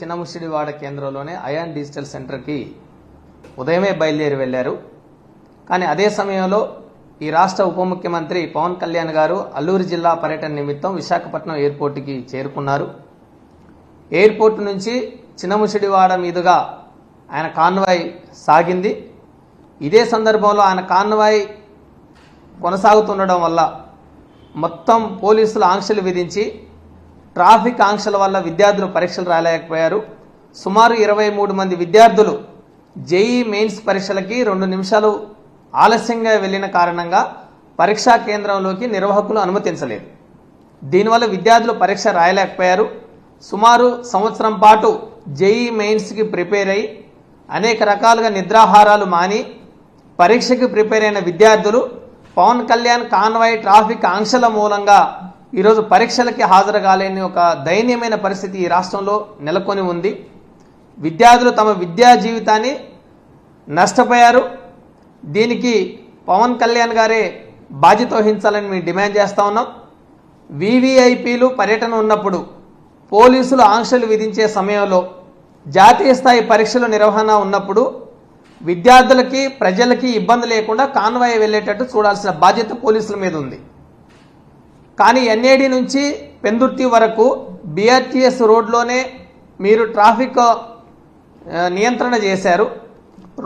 Chinnamushidivada కేంద్రంలోనే ion digital సెంటర్కి ఉదయమే బయలుదేరి వెళ్ళారు. కానీ అదే సమయంలో ఈ రాష్ట్ర ఉప ముఖ్యమంత్రి పవన్ కళ్యాణ్ గారు అల్లూరు జిల్లా పర్యటన నిమిత్తం విశాఖపట్నం ఎయిర్పోర్టుకి చేరుకున్నారు. ఎయిర్పోర్ట్ నుంచి చిన్నముషిడివాడ మీదుగా ఆయన కాన్వాయ్ సాగింది. ఇదే సందర్భంలో ఆయన కాన్వాయ్ కొనసాగుతుండడం వల్ల మొత్తం పోలీసులు ఆంక్షలు విధించి ట్రాఫిక్ ఆంక్షల వల్ల విద్యార్థులు పరీక్షలు రాలేకపోయారు. సుమారు ఇరవై మూడు మంది విద్యార్థులు జేఈ మెయిన్స్ పరీక్షలకి రెండు నిమిషాలు ఆలస్యంగా వెళ్ళిన కారణంగా పరీక్షా కేంద్రంలోకి నిర్వాహకులు అనుమతించలేదు. దీనివల్ల విద్యార్థులు పరీక్ష రాయలేకపోయారు. సుమారు సంవత్సరం పాటు జేఈ మెయిన్స్కి ప్రిపేర్ అయి అనేక రకాలుగా నిద్రాహారాలు మాని పరీక్షకి ప్రిపేర్ అయిన విద్యార్థులు పవన్ కళ్యాణ్ కాన్వాయ్ ట్రాఫిక్ ఆంక్షల మూలంగా ఈరోజు పరీక్షలకి హాజరు కాలేని ఒక దయనీయమైన పరిస్థితి ఈ రాష్ట్రంలో నెలకొని ఉంది. విద్యార్థులు తమ విద్యా జీవితాన్ని నష్టపోయారు. దీనికి పవన్ కళ్యాణ్ గారే బాధ్యత వహించాలని మేము డిమాండ్ చేస్తూ ఉన్నాం. వివిఐపీలు పర్యటన ఉన్నప్పుడు పోలీసులు ఆంక్షలు విధించే సమయంలో జాతీయ స్థాయి పరీక్షల నిర్వహణ ఉన్నప్పుడు విద్యార్థులకి ప్రజలకి ఇబ్బంది లేకుండా కాన్వాయ్ వెళ్ళేటట్టు చూడాల్సిన బాధ్యత పోలీసుల మీద ఉంది. కానీ ఎన్ఏడి నుంచి పెందుర్తి వరకు బిఆర్టీఎస్ రోడ్లోనే మీరు ట్రాఫిక్ నియంత్రణ చేశారు.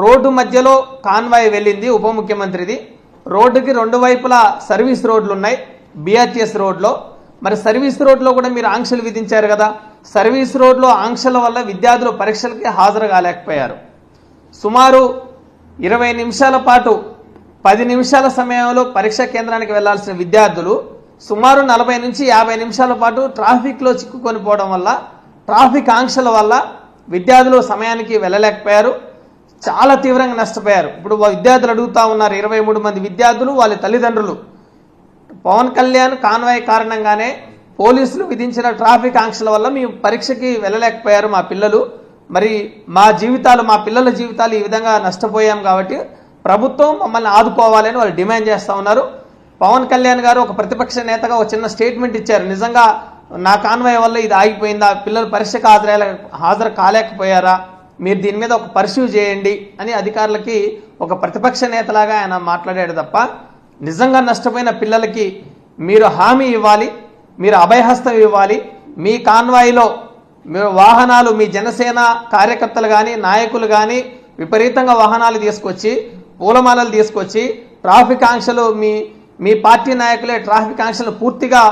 రోడ్డు మధ్యలో కాన్వాయ్ వెళ్ళింది ఉప ముఖ్యమంత్రిది. రోడ్డుకి రెండు వైపులా సర్వీస్ రోడ్లు ఉన్నాయి బిఆర్టీఎస్ రోడ్లో. మరి సర్వీస్ రోడ్లో కూడా మీరు ఆంక్షలు విధించారు కదా. సర్వీస్ రోడ్లో ఆంక్షల వల్ల విద్యార్థులు పరీక్షలకి హాజరు కాలేకపోయారు. సుమారు ఇరవై నిమిషాల పాటు పది నిమిషాల సమయంలో పరీక్షా కేంద్రానికి వెళ్ళాల్సిన విద్యార్థులు సుమారు నలభై నుంచి యాభై నిమిషాల పాటు ట్రాఫిక్లో చిక్కుకొని పోవడం వల్ల ట్రాఫిక్ ఆంక్షల వల్ల విద్యార్థులు సమయానికి వెళ్ళలేకపోయారు. చాలా తీవ్రంగా నష్టపోయారు. ఇప్పుడు విద్యార్థులు అడుగుతా ఉన్నారు ఇరవై మూడు మంది విద్యార్థులు వాళ్ళ తల్లిదండ్రులు. పవన్ కళ్యాణ్ కాన్వాయ్ కారణంగానే పోలీసులు విధించిన ట్రాఫిక్ ఆంక్షల వల్ల మేము పరీక్షకి వెళ్ళలేకపోయారు మా పిల్లలు. మరి మా జీవితాలు మా పిల్లల జీవితాలు ఈ విధంగా నష్టపోయాం కాబట్టి ప్రభుత్వం మమ్మల్ని ఆదుకోవాలని వాళ్ళు డిమాండ్ చేస్తూ ఉన్నారు. పవన్ కళ్యాణ్ గారు ఒక ప్రతిపక్ష నేతగా ఒక చిన్న స్టేట్మెంట్ ఇచ్చారు. నిజంగా నా కాన్వాయ్ వల్ల ఇది ఆగిపోయిందా? పిల్లలు పరీక్షకు హాజరయ్యే హాజరు కాలేకపోయారా? మీరు దీని మీద ఒక పర్సీవ్ చేయండి అని అధికారులకి ఒక ప్రతిపక్ష నేతలాగా ఆయన మాట్లాడాడు తప్ప నిజంగా నష్టపోయిన పిల్లలకి మీరు హామీ ఇవ్వాలి మీరు అభయహస్తం ఇవ్వాలి మీ కాన్వాయిలో మీరు వాహనాలు మీ జనసేన కార్యకర్తలు కానీ నాయకులు కానీ విపరీతంగా వాహనాలు తీసుకొచ్చి పూలమాలలు తీసుకొచ్చి ట్రాఫిక్ ఆంక్షలు మీ మీ పార్టీ నాయకులే ట్రాఫిక్ ఆంక్షలు పూర్తిగా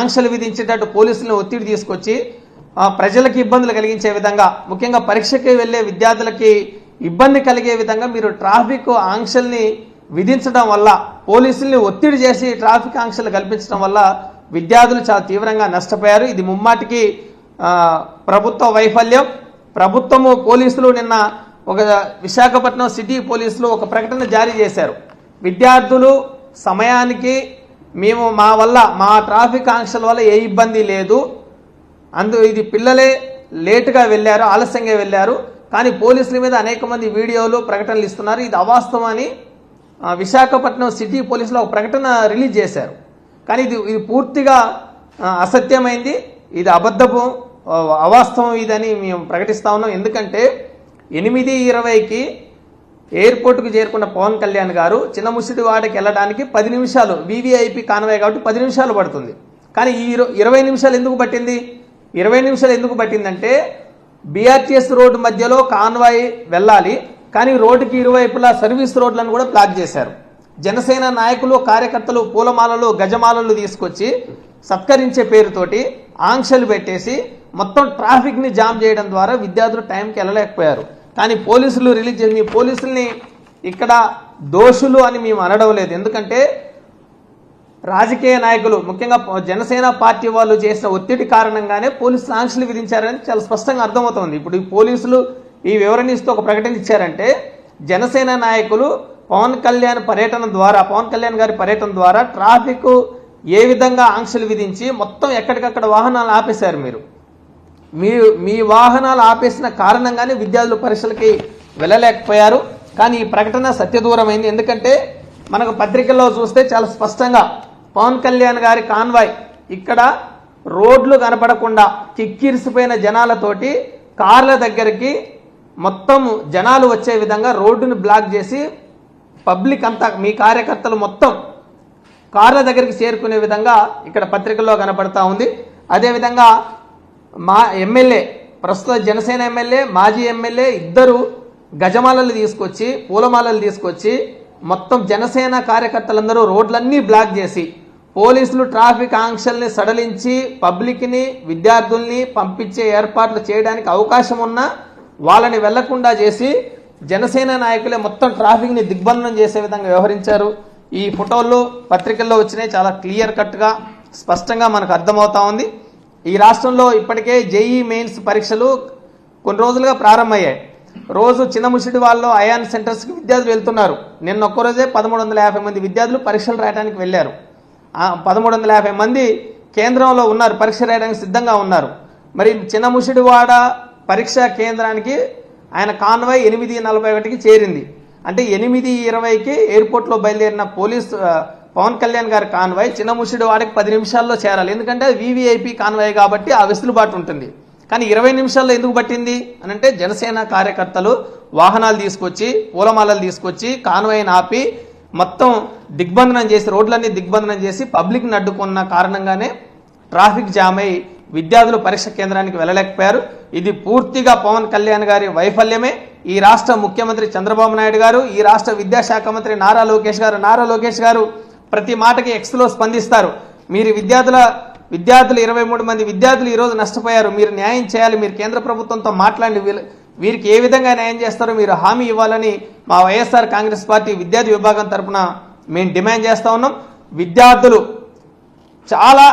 ఆంక్షలు విధించేటట్టు పోలీసులను ఒత్తిడి తీసుకొచ్చి ప్రజలకు ఇబ్బందులు కలిగించే విధంగా ముఖ్యంగా పరీక్షకి వెళ్ళే విద్యార్థులకి ఇబ్బంది కలిగే విధంగా మీరు ట్రాఫిక్ ఆంక్షల్ని విధించడం వల్ల పోలీసుల్ని ఒత్తిడి చేసి ట్రాఫిక్ ఆంక్షలు కల్పించడం వల్ల విద్యార్థులు చాలా తీవ్రంగా నష్టపోయారు. ఇది ముమ్మాటికి ప్రభుత్వ వైఫల్యం. ప్రభుత్వము పోలీసులు నిన్న ఒక విశాఖపట్నం సిటీ పోలీసులు ఒక ప్రకటన జారీ చేశారు. విద్యార్థులు సమయానికి మేము మా వల్ల మా ట్రాఫిక్ ఆంక్షల వల్ల ఏ ఇబ్బంది లేదు. అందు ఇది పిల్లలే లేటుగా వెళ్ళారు ఆలస్యంగా వెళ్ళారు. కానీ పోలీసుల మీద అనేక మంది వీడియోలు ప్రకటనలు ఇస్తున్నారు. ఇది అవాస్తవం అని విశాఖపట్నం సిటీ పోలీసులు ఒక ప్రకటన రిలీజ్ చేశారు. కానీ ఇది ఇది పూర్తిగా అసత్యమైంది. ఇది అబద్ధపు అవాస్తవం ఇదని మేము ప్రకటిస్తా ఉన్నాం. ఎందుకంటే ఎనిమిది ఇరవైకి ఎయిర్పోర్ట్కు చేరుకున్న పవన్ కళ్యాణ్ గారు చిన్నముసిడి ముసిడివాడకి వెళ్ళడానికి పది నిమిషాలు వివిఐపి కాన్వాయ్ కాబట్టి పది నిమిషాలు పడుతుంది. కానీ ఈ ఇరవై నిమిషాలు ఎందుకు పట్టింది? ఇరవై నిమిషాలు ఎందుకు పట్టిందంటే బీఆర్టీఎస్ రోడ్డు మధ్యలో కాన్వాయ్ వెళ్ళాలి కానీ రోడ్డుకి ఇరువైపులా సర్వీస్ రోడ్లను కూడా బ్లాక్ చేశారు. జనసేన నాయకులు కార్యకర్తలు పూలమాలలు గజమాలలు తీసుకొచ్చి సత్కరించే పేరుతోటి ఆంక్షలు పెట్టేసి మొత్తం ట్రాఫిక్ని జామ్ చేయడం ద్వారా విద్యార్థులు టైంకి వెళ్ళలేకపోయారు. కానీ పోలీసులు రిలీజ్ చేసి మీ పోలీసుల్ని ఇక్కడ దోషులు అని మేము అనడం లేదు. ఎందుకంటే రాజకీయ నాయకులు ముఖ్యంగా జనసేన పార్టీ వాళ్ళు చేసిన ఒత్తిడి కారణంగానే పోలీసులు ఆంక్షలు విధించారని చాలా స్పష్టంగా అర్థమవుతుంది. ఇప్పుడు ఈ పోలీసులు ఈ వివరణ ఇస్తూ ఒక ప్రకటన ఇచ్చారంటే జనసేన నాయకులు పవన్ కళ్యాణ్ పర్యటన ద్వారా పవన్ కళ్యాణ్ గారి పర్యటన ద్వారా ట్రాఫిక్ ఏ విధంగా ఆంక్షలు విధించి మొత్తం ఎక్కడికక్కడ వాహనాలు ఆపేశారు మీరు? మీ మీ వాహనాలు ఆపేసిన కారణంగానే విద్యార్థులు పరీక్షలకి వెళ్ళలేకపోయారు. కానీ ఈ ప్రకటన సత్యదూరమైంది. ఎందుకంటే మనకు పత్రికల్లో చూస్తే చాలా స్పష్టంగా పవన్ కళ్యాణ్ గారి కాన్వాయ్ ఇక్కడ రోడ్లు కనపడకుండా కిక్కిరిసిపోయిన జనాలతోటి కార్ల దగ్గరికి మొత్తం జనాలు వచ్చే విధంగా రోడ్డును బ్లాక్ చేసి పబ్లిక్ అంతా మీ కార్యకర్తలు మొత్తం కార్ల దగ్గరికి చేరుకునే విధంగా ఇక్కడ పత్రికల్లో కనపడతా ఉంది. అదేవిధంగా మా ఎమ్మెల్యే ప్రస్తుత జనసేన ఎమ్మెల్యే మాజీ ఎమ్మెల్యే ఇద్దరు గజమాలలు తీసుకొచ్చి పూలమాలలు తీసుకొచ్చి మొత్తం జనసేన కార్యకర్తలందరూ రోడ్లన్నీ బ్లాక్ చేసి పోలీసులు ట్రాఫిక్ ఆంక్షల్ని సడలించి పబ్లిక్ని విద్యార్థుల్ని పంపించే ఏర్పాట్లు చేయడానికి అవకాశం ఉన్నా వాళ్ళని వెళ్ళకుండా చేసి జనసేన నాయకులే మొత్తం ట్రాఫిక్ని దిగ్బంధనం చేసే విధంగా వ్యవహరించారు. ఈ ఫోటోలు పత్రికల్లో వచ్చినాయి చాలా క్లియర్ కట్గా స్పష్టంగా మనకు అర్థమవుతా ఉంది. ఈ రాష్ట్రంలో ఇప్పటికే జేఈ మెయిన్స్ పరీక్షలు కొన్ని రోజులుగా ప్రారంభమయ్యాయి. రోజు చిన్న ముసిడి వాళ్ళు అయాన్ సెంటర్స్కి విద్యార్థులు వెళ్తున్నారు. నిన్న ఒక్కరోజే పదమూడు వందల యాభై మంది విద్యార్థులు పరీక్షలు రాయడానికి వెళ్ళారు. పదమూడు వందల యాభై మంది కేంద్రంలో ఉన్నారు పరీక్ష రాయడానికి సిద్ధంగా ఉన్నారు. మరి చిన్న ముసిడివాడ పరీక్షా కేంద్రానికి ఆయన కాన్వాయ్ ఎనిమిది నలభై ఒకటికి చేరింది. అంటే ఎనిమిది ఇరవైకి ఎయిర్పోర్ట్లో బయలుదేరిన పోలీస్ పవన్ కళ్యాణ్ గారి కాన్వాయ్ చిన్న ముసిడి వాడికి పది నిమిషాల్లో చేరాలి. ఎందుకంటే వివిఐపి కాన్వాయ్ కాబట్టి ఆ వెసులుబాటు ఉంటుంది. కానీ ఇరవై నిమిషాల్లో ఎందుకు పట్టింది? అని అంటే జనసేన కార్యకర్తలు వాహనాలు తీసుకొచ్చి పూలమాలలు తీసుకొచ్చి కాన్వాయ్ని ఆపి మొత్తం దిగ్బంధనం చేసి రోడ్లన్నీ దిగ్బంధనం చేసి పబ్లిక్ని అడ్డుకున్న కారణంగానే ట్రాఫిక్ జామ్ అయి విద్యార్థులు పరీక్ష కేంద్రానికి వెళ్ళలేకపోయారు. ఇది పూర్తిగా పవన్ కళ్యాణ్ గారి వైఫల్యమే. ఈ రాష్ట్ర ముఖ్యమంత్రి చంద్రబాబు నాయుడు గారు ఈ రాష్ట్ర విద్యాశాఖ మంత్రి నారా లోకేష్ గారు నారా లోకేష్ గారు ప్రతి మాటకి ఎక్స్లో స్పందిస్తారు. మీరు విద్యార్థుల విద్యార్థులు ఇరవై మూడు మంది విద్యార్థులు ఈరోజు నష్టపోయారు. మీరు న్యాయం చేయాలి. మీరు కేంద్ర ప్రభుత్వంతో మాట్లాడి వీరికి ఏ విధంగా న్యాయం చేస్తారో మీరు హామీ ఇవ్వాలని మా వైఎస్ఆర్ కాంగ్రెస్ పార్టీ విద్యార్థి విభాగం తరపున మేము డిమాండ్ చేస్తూ ఉన్నాం. విద్యార్థులు చాలా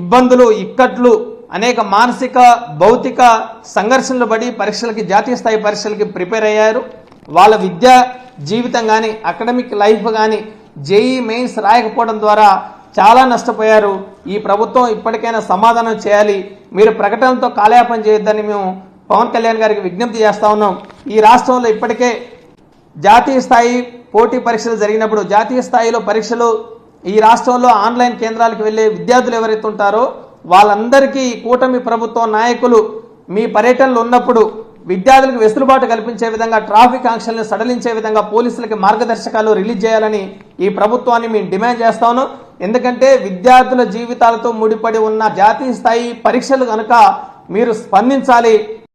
ఇబ్బందులు ఇక్కట్లు అనేక మానసిక భౌతిక సంఘర్షణలు పడి పరీక్షలకి జాతీయ స్థాయి పరీక్షలకి ప్రిపేర్ అయ్యారు. వాళ్ళ విద్యా జీవితం కానీ అకాడమిక్ లైఫ్ కానీ జేఈ మెయిన్స్ రాయకపోవడం ద్వారా చాలా నష్టపోయారు. ఈ ప్రభుత్వం ఇప్పటికైనా సమాధానం చేయాలి. మీరు ప్రకటనలతో కాలయాపన చేయొద్దని మేము పవన్ కళ్యాణ్ గారికి విజ్ఞప్తి చేస్తా ఉన్నాం. ఈ రాష్ట్రంలో ఇప్పటికే జాతీయ స్థాయి పోటీ పరీక్షలు జరిగినప్పుడు జాతీయ స్థాయిలో పరీక్షలు ఈ రాష్ట్రంలో ఆన్లైన్ కేంద్రాలకు వెళ్ళే విద్యార్థులు ఎవరైతే ఉంటారో వాళ్ళందరికీ ఈ కూటమి ప్రభుత్వ నాయకులు మీ పర్యటనలు ఉన్నప్పుడు విద్యార్థులకు వెసులుబాటు కల్పించే విధంగా ట్రాఫిక్ ఆంక్షలను సడలించే విధంగా పోలీసులకి మార్గదర్శకాలు రిలీజ్ చేయాలని ఈ ప్రభుత్వాన్ని మేము డిమాండ్ చేస్తాను ఎందుకంటే విద్యార్థుల జీవితాలతో ముడిపడి ఉన్న జాతీయ స్థాయి పరీక్షలు కనుక మీరు స్పందించాలి